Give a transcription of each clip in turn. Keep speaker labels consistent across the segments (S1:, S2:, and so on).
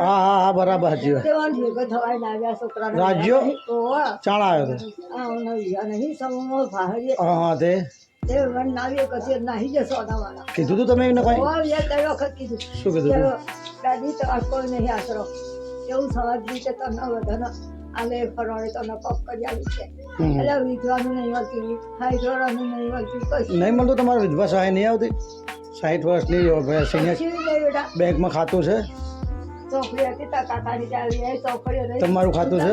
S1: હા બરાબર સાચી વાત
S2: ના
S1: રાજ્યો? ચાણ આવ્યો હતો
S2: નહીં
S1: તે.
S2: તે નાહી
S1: કીધું તું તમે એને કઈ?
S2: ઓવા વ્યા કઈ વખત કીધું.
S1: શું કીધું
S2: દાદી તો આ નહીં આશરો. એવું સમાજ રીતે તને વધારે આલે ફરવાડે તને પપ કરી આવી છે એટલે વિધવાનું નહીં મળતું હાઈડ્રોવાનું નહીં મળતું કશું.
S1: નહીં મળતું તમારે વિધવા સહાય નહીં આવતી? સાઠ વર્ષની સિનિયર
S2: કશું નહીં બેટા
S1: બેંકમાં ખાતું છે?
S2: ચોકડી હતી તાર કાકાની ત્યાં આવી એ ચોકડીઓ રહી.
S1: તમારું ખાતું છે?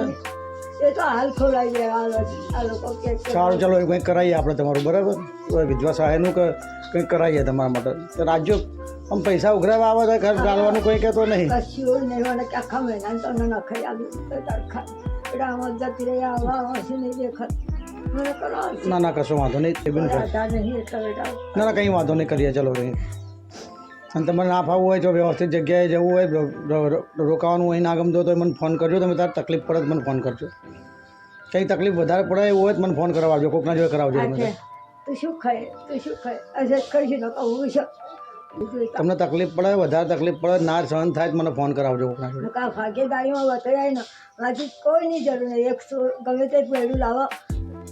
S2: એ તો હાલ ખોલાઈ દે આ લોકો- આ લોકો કે કે
S1: સારું ચાલો કંઈક કરાવીએ આપણે તમારું બરાબર? તો વિધવા સહાયનું કે કંઈક કરાવીએ તમારા માટે. તો રાજ્યો આમ પૈસા ઉઘરાવા આવે તો ખર્ચ ડાલવાનું કંઈ કહેતો નહીં.
S2: કશું નહીં મને કે આખા મહિના તને નખાઈ આવ્યું તો તાર ખા એટલે આમાં જતી રહી આવા હસી નહીં દેખાત મને કરો
S1: ના ના કશો વાંધો નહીં એ બી નહીં.
S2: રાધા નહીં એટલે બેટા.
S1: ના ના કંઈ વાંધો નહીં કરીએ ચલો કંઈ અને તમારે ના ફાવવું હોય તો વ્યવસ્થિત જગ્યાએ જવું હોય રોકાવાનું હોય ના ગમતો હોય તો મને ફોન કરજો તમે તાર તકલીફ પડે તો મને ફોન કરજો. કંઈ તકલીફ વધારે પડે એવું હોય તો મને ફોન કરાવજો કોકના જોડે કરાવજો
S2: એક
S1: તમને તકલીફ પડે વધારે તકલીફ પડે ના સહન થાય તો મને ફોન કરાવજો કોકના જોડે.
S2: ભાગ્યદારીમાં વધારે બતાવ્યા ને કોઈની જરૂર નહીં. એક ગમે તે પહેલું લાવો.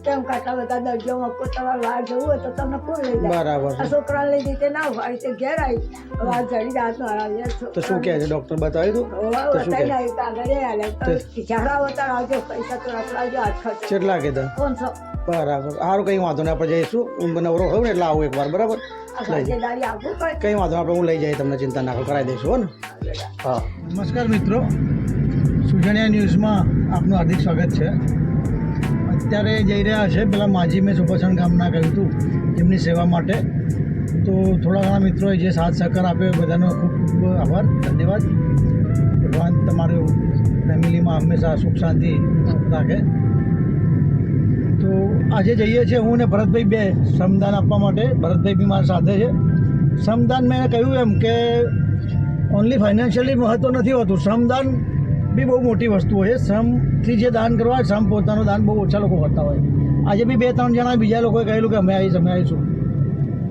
S2: કેમ કાકા બધા દરજીઓમાં કોઈ તમારે બહાર જવું હોય તો તમને કોણ લઈ જાય?
S1: બરાબર
S2: આ છોકરા લઈ દીધે ના હોય તે ઘેર આવી. વાર આ જડી રાતનો આવી
S1: તો શું કહે છે? ડૉક્ટર બતાવ્યું તું તો
S2: બતાવી
S1: કહે?
S2: આવી કાગળે આલે. તો ઝાડા આવજો પૈસા તો રાખલાજો હાથ ખર્ચ.
S1: કેટલા કીધા? બરાબર. સારું કંઈ વાંધો નહીં આપણે જઈશું. હું નવરો થયું ને એટલે આવું એકવાર બરાબર? કંઈ વાંધો નહીં, આપણે હું લઈ જઈએ તમને ચિંતા ના કરાવી દઈશું હો ને? હા. નમસ્કાર મિત્રો. સુજણિયા ન્યૂઝમાં આપનું હાર્દિક સ્વાગત છે. અત્યારે જઈ રહ્યા છે. પેલા માજી મેં સુપરસણ ગામના કહ્યું હતું એમની સેવા માટે. તો થોડા ઘણા મિત્રોએ જે સાથ સહકાર આપ્યો એ બધાનો ખૂબ ખૂબ આભાર, ધન્યવાદ. ભગવાન તમારું ફેમિલીમાં હંમેશા સુખ શાંતિ રાખે. તો આજે જઈએ છીએ હું ને ભરતભાઈ બે શ્રમદાન આપવા માટે. ભરતભાઈ બી મારા સાથે છે. શ્રમદાન મેં કહ્યું એમ કે ઓનલી ફાઇનાન્શિયલી મહત્ત્વ નથી હોતું. શ્રમદાન બી બહુ મોટી વસ્તુ છે. છે શ્રમથી જે દાન કરવા સામ પોતાનું દાન બહુ ઓછા લોકો કરતા હોય. આજે બી બે ત્રણ જણા બીજા લોકોએ કહેલું કે અમે આવીશ, અમે આવીશું.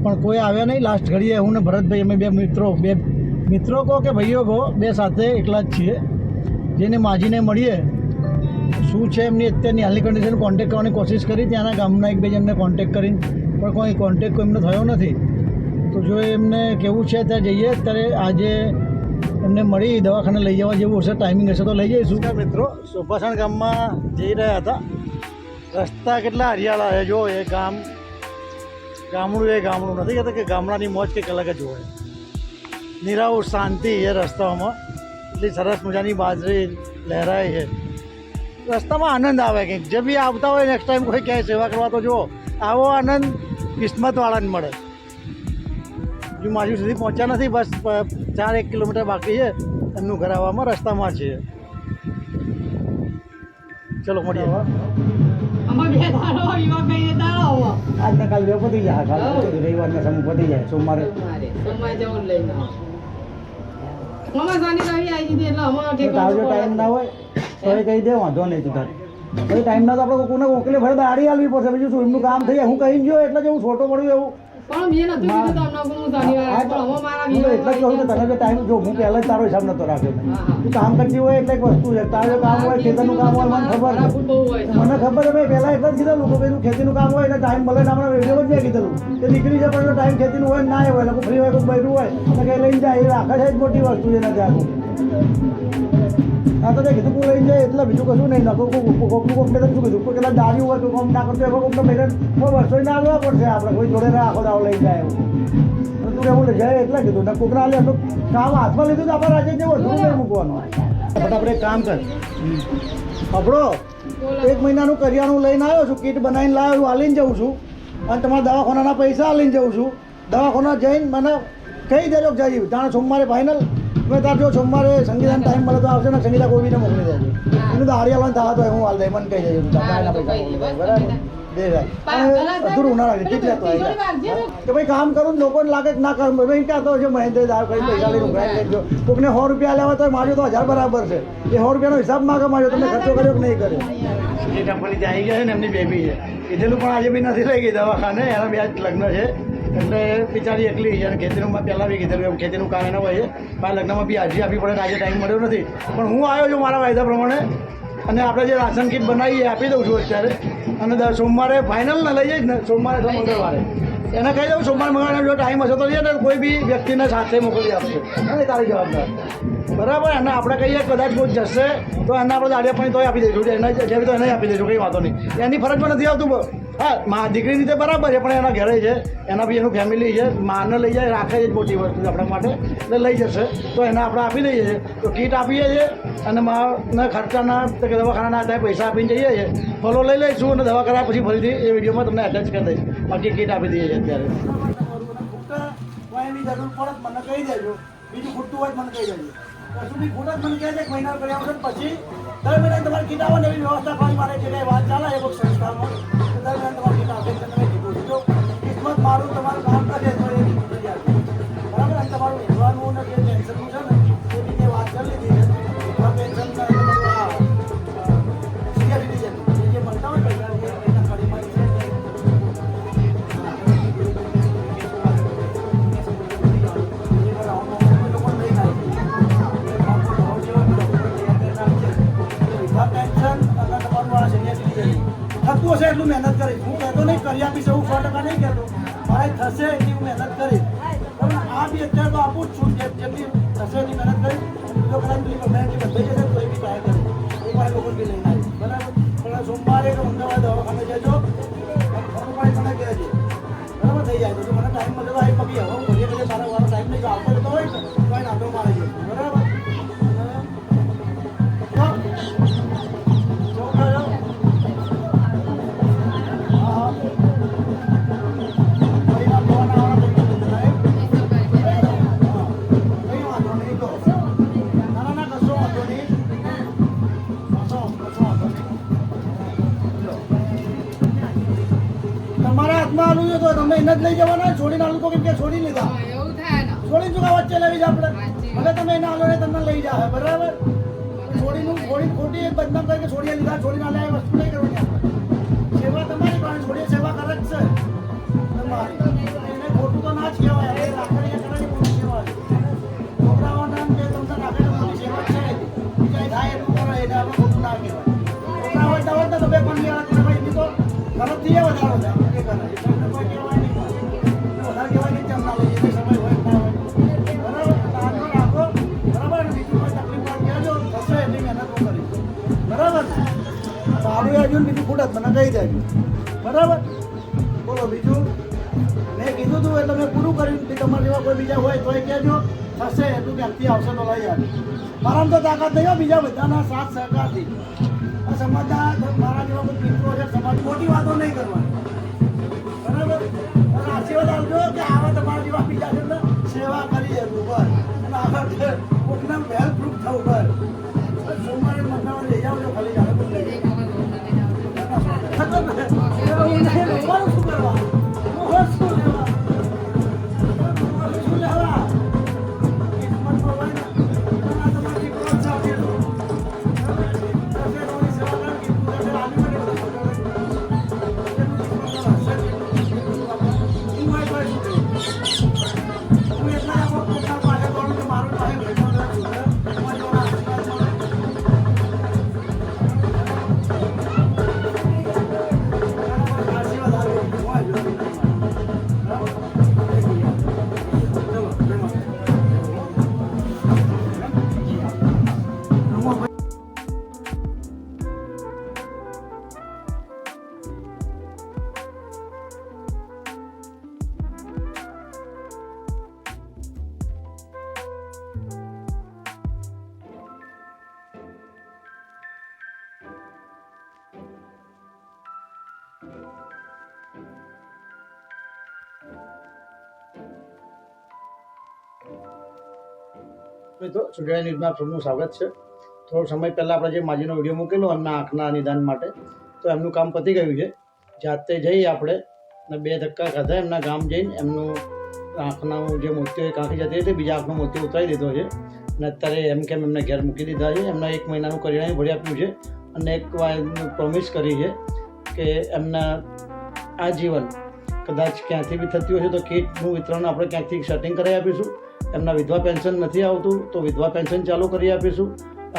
S1: પણ કોઈ આવ્યા નહીં. લાસ્ટ ઘડીએ હું ને ભરતભાઈ, અમે બે મિત્રો બે મિત્રો કહો કે ભાઈઓ કહો, બે સાથે એકલા જ છીએ. જેને માજીને મળીએ. શું છે એમની અત્યારની હાલની કન્ડિશન કોન્ટેક કરવાની કોશિશ કરી. ત્યાંના ગામના એક બે જણને કોન્ટેક્ટ કરીને. પણ કોઈ કોન્ટેક્ટ કોઈ એમનો થયો નથી. તો જો એમને કેવું છે, ત્યાં જઈએ. ત્યારે આજે એમને મળી દવાખાને લઈ જવા જેવું હશે ટાઈમિંગ હશે તો લઈ જઈશું. મિત્રો, સુભાષણ ગામમાં જઈ રહ્યા હતા. રસ્તા કેટલા હરિયાળા છે, જો એ ગામ, ગામડું એ ગામડું નથી કહેતા કે ગામડાની મોજ કંઈક અલગ જ હોય. નિરાવ શાંતિ એ રસ્તાઓમાં. એટલી સરસ મજાની બાજરી લહેરાય છે. રસ્તામાં આનંદ આવે કંઈક. જે બી આવતા હોય નેક્સ્ટ ટાઈમ કોઈ ક્યાંય સેવા કરવા, તો જુઓ, આવો આનંદ કિસ્મતવાળાને મળે. હજુ માજી સુધી પહોંચ્યા નથી બસ ચાર એક કિલોમીટર બાકી છે. એમનું ઘર આવવામાં રસ્તામાં છે. ચલો મળીએ. આજના કાલ બે પતી જાય કાલ રવિવારના સમૂહ પતી જાય. સોમવારે.
S3: સોમવારે. જવું લઈને મમ્મા સાની રવિ આવી હતી એટલે અમારો ઠેકો
S1: તારો જો ટાઈમ ના હોય તો એ કહી દે વાંધો નહીં તું તારે. ટાઈમ ના તો આપણે કોને ઓકલે ભરે દાડી આલવી પડશે. બીજું શું એમનું કામ થઈ જાય. હું કહીને જો એટલે જ હું છોટો પડ્યું એવું.
S3: પણ મેં નતું કીધું તમને હું શનિવારે પણ હવે મારા
S1: વિરો એટલે કહું કે તને ટાઈમ જો હું પહેલા જ તારો હિસાબ નતો રાખ્યો તું કામ કરતી હોય એટલે એક વસ્તુ છે તારું કામ હોય ખેતરનું કામ હોય મને ખબર. મને ખબર ભાઈ મેં પહેલા એટલે જ કીધેલું કે ભાઈ ખેતીનું કામ હોય એટલે ટાઈમ મળે આપણે વીડિયો જ મેં કીધેલું કે દીકરી છે પણ ટાઈમ ખેતીનું હોય ના હોય લોકો ફ્રી હોય કોઈ બૈરું હોય તો કે લઈને જાય એ આખા છે જ મોટી વસ્તુ છે એના આખું આ તો કીધું તું લઈ જાય, એટલે બીજું કશું નહીં. નકો કોકનું કોકને તો શું કીધું? કોઈ કદાચ દારી હોય તો કોમ ના કરતો એમાં તો બહેરન કોઈ વર્ષો ના આવવા પડશે આપણે. કોઈ જોડે આખો દાવ લઈ જાય એવું. તું એવું લઈ જાય એટલે કીધું. ને કોકના લે તો કામ હાથમાં લીધું તો આપણે આજે જેવું હતું નહીં મૂકવાનો. બટ આપણે કામ કર. આપણો એક મહિનાનું કરિયાણું લઈને આવ્યો છું, કીટ બનાવીને લાવ્યો છું, હાલીને જઉં છું. અને તમારા દવાખાનાના પૈસા હાલીને જઉં છું. દવાખાના જઈને મને કહી દેજો જઈ જાણે સોમવારે ફાઇનલ મેં તાર જો સોમવારે સંગીતા ટાઈમ મળે તો આવશે ને સંગીતા કોઈને મોકલી દેજો. એનું તો હારિયાલાને થવા તો હું હાલ દઈ મને કહી દેજો બરાબર? દે ભાઈ અધૂરું ના રાખે કેટલા તો આવી કે ભાઈ કામ કરું લોકોને લાગે કે ના કરું ભાઈ ક્યાં તો છે મહેન્દ્ર દાવ કઈ પૈસા લઈને ઉઘરાઈ લેજો કોકને સો રૂપિયા લેવા તો માર્યો તો હજાર બરાબર છે. એ સો રૂપિયાનો હિસાબ માગે માર્યો તમે ખર્ચો કર્યો કે નહીં કર્યો? એ ટંપલી આવી ગયા છે ને એમની બેબી છે. કીધેલું પણ આજે બી નથી લઈ ગઈ દવાખાને એના બે લગ્ન છે. એટલે બિચારી એકલી અને ખેતીનું મેં પહેલાં બી કીધેલું એમ, ખેતીનું કામ એના હોય મારા લગ્નમાં બી હાજરી આપવી પડે આજે ટાઈમ મળ્યો નથી. પણ હું આવ્યો છું મારા વાયદા પ્રમાણે અને આપણે જે રાશન કીટ બનાવીએ આપી દઉં છું અત્યારે. અને દર સોમવારે ફાઇનલ ને લઈ જઈશ ને, સોમવારે મંગળવારે. એને કહી દઉં, સોમવાર મંગળવારે જો ટાઈમ હશે તો લઈએ ને કોઈ બી વ્યક્તિને સાથે મોકલી આપશે. અને તારી જવાબદાર. બરાબર? અને આપણે કહીએ કદાચ કોઈ જશે, તો એને આપણે દાડિયા પણ તોય આપી દઈશું. એને જેવી તો એને આપી દઈશું, કંઈ વાંધો નહીં. એની ફરજમાં નથી આવતું હા, મા દીકરી રીતે બરાબર છે, પણ એના ઘરે છે. એના બી એનું ફેમિલી છે. માને લઈ જાય, રાખે છે મોટી વસ્તુ આપણા માટે. એટલે લઈ જશે. તો એને આપણે આપી દઈએ છીએ. તો કીટ આપીએ છીએ અને માને ખર્ચાના, તો કે દવાખાનાના ત્યાં પૈસા આપીને જઈએ છીએ. ફલો લઈ લઈશું અને દવા કર્યા પછી ફરીથી એ વિડીયોમાં તમને એટેચ કરી દઈશ. કીટ આપી દઈએ છીએ અત્યારે કહી દેજો બીજું ખોટું હોય મને કહી દેજો કશું બી મને કહે છે મહિના કર્યા વગર પછી દર મહિને તમારે કીટ આવવાની એવી વ્યવસ્થા કરી મારે કંઈ વાત ચાલે એ કોઈ સંસ્થામાં દર મહિને તમારે કીટ આપે છે તમે કીધું છે. કિસ્મત મારું તમારું મહેનત કરીશ હું કહેતો નહીં, કરી આપીશ એવું સો ટકા નહીં કહેતો. મારે થશે એટલી હું મહેનત હાથમાં આલું છે તો તમે એને જ લઈ જવાના છોડીને આલું તો કેમ કે છોડી લીધા? છોડી ચૂકા વચ્ચે લેવી જ આપણે? ભલે તમે એને આલો ને તમને લઈ જાય બરાબર? છોડીનું છોડી ખોટી એક બદનામ કરી છોડી લીધા છોડીને આલે લેવા વસ્તુ નહીં કરવાની આપણે. સેવા તમારી પણ છોડીએ સેવા કરે જ છે. તમારી. એને ખોટું તો ના જ કહેવાય મહેનત કરીશ બરાબર? સારું ને બીજું ખૂટ જ મને કહી દેજો. બરાબર? બોલો, બીજું? મેં કીધું હતું એટલે મેં પૂરું કર્યું તમારા જેવા કોઈ બીજા હોય તો એ કહેજો. થશે તું ક્યાંકથી આવશે તો લઈ આવે મારામાં તો તાકાત નહીં હોય બીજા બધાના સાથ સહકારથી. આ સમાજના મારા જેવા કોઈ મિત્રો છે સમાજ મોટી વાતો નહીં કરવાની. મિત્રો સુજય ન્યૂઝમાં સૌનું સ્વાગત છે. થોડો સમય પહેલાં આપણે જે માજીનો વીડિયો મૂકેલો, એમના આંખના નિદાન માટે, તો એમનું કામ પતી ગયું છે. જાતે જઈ આપણે અને બે ધક્કા ખાધા, એમના ગામ જઈને એમનું આંખનું જે મોતિયો એક આંખી જતી હતી, બીજા આંખનો મોતિયો ઉતારી દીધો છે. અને અત્યારે એમ કેમ એમને ઘેર મૂકી દીધા છે. એમના એક મહિનાનું કરિયાણું ભરી આપ્યું છે. અને એક પ્રોમિસ કરી છે કે એમના આ જીવન કદાચ ક્યાંથી બી થતી હોય છે, તો કીટનું વિતરણ આપણે ક્યાંકથી સેટિંગ કરાવી આપીશું. એમના વિધવા પેન્શન નથી આવતું, તો વિધવા પેન્શન ચાલુ કરી આપીશું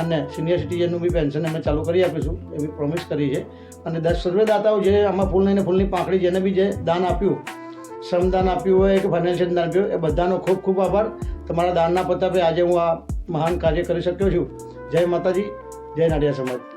S1: અને સિનિયર સિટીઝનનું બી પેન્શન અમે ચાલુ કરી આપીશું એવી પ્રોમિસ કરી છે. અને દસ સર્વેદાતાઓ જે આમાં ફૂલ લઈને ફૂલની પાંખડી જેને બી જે દાન આપ્યું, શ્રમદાન આપ્યું હોય કે ફાઇનાન્શિયલ દાન આપ્યું એ બધાનો ખૂબ ખૂબ આભાર. તમારા દાનના પ્રતાપે આજે હું આ મહાન કાર્ય કરી શક્યો છું. જય માતાજી, જય નાડિયા સમાજ.